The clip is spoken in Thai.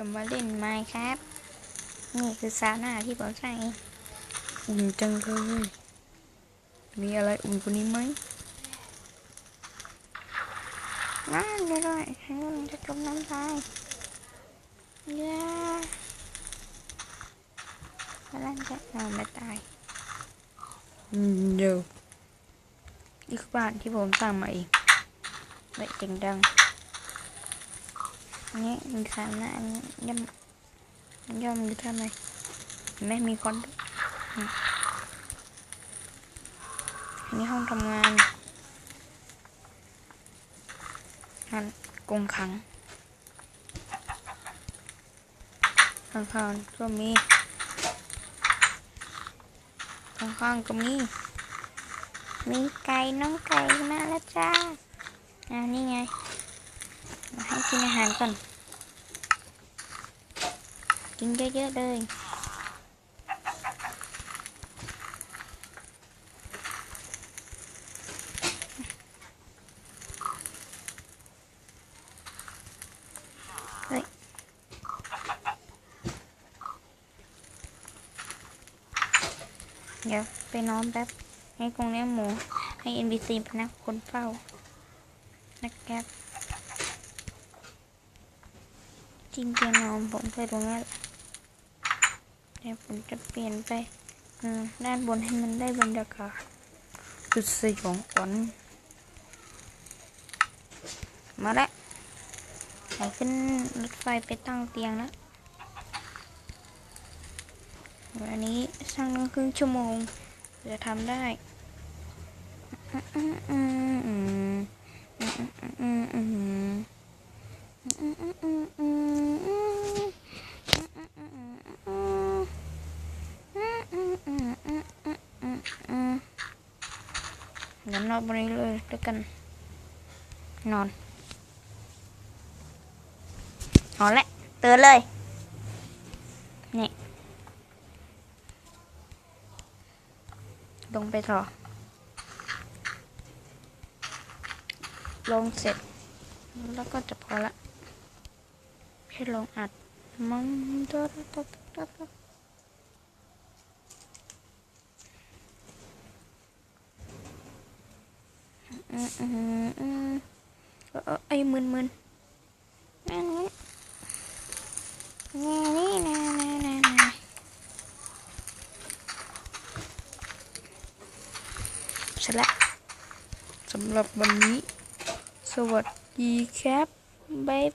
จะมาเล่นไม้ครับ นี่คือซาวน่าที่ผมใส่อุ่นจังเลย มีอะไรอุ่นกว่านี้ไหมน่าเดี๋ยวหน่อยให้มันจะจมน้ำตายเย้มาลั่นจะนอนไม่ตายอืมเดี๋ยวนี่คือบ้านที่ผมสั่งมาเองไว้เสียงดังอั นี้มีสามน้าอันนี้ย่อมย่อมอยู่ทำไมเห็นไหมมีคนอันนี้ห้องทำงานหันกรงขังข้างๆก็มีข้างๆก็มีมีไก่น้องไก่มาแล้วจ้าอ่านี่ไง มาให้กินอาหารก่อน กินเยอะๆเลยเฮ้ยเดี๋ยวไปนอนแป๊บ ให้กรงเลี้ยงหมู ให้ NBC พนักคนเฝ้า นะครับจริงจนอนผมไปตรงนี้แหละเดี๋ยวผมจะเปลี่ยนไปอืมด้านบนให้มันได้บรรยากาศสุดสยองขวัญมาแล้วไหนขึ้นรถไฟไปตั้งเตียงแล้ววันนี้สร้างตั้งครึ่งชั่วโมง จะทำได้อืมอืมอืมอืมอืมอืมอืม เดี๋ยวนอนบนนี้เลยด้วยกัน นอนนอนแล้วตื่นเลยนี่ลงไปต่อ ลงเสร็จ แล้วก็จะพอละแค่ลงอัดมันตัวตัวตัวตัว อืมอืมอืมเออเออไอ้มึนมึนนั่นนี่นี่นี่นะนะนะนะเสร็จแล้วสำหรับวันนี้ สวัสดีครับบ๊ายบาย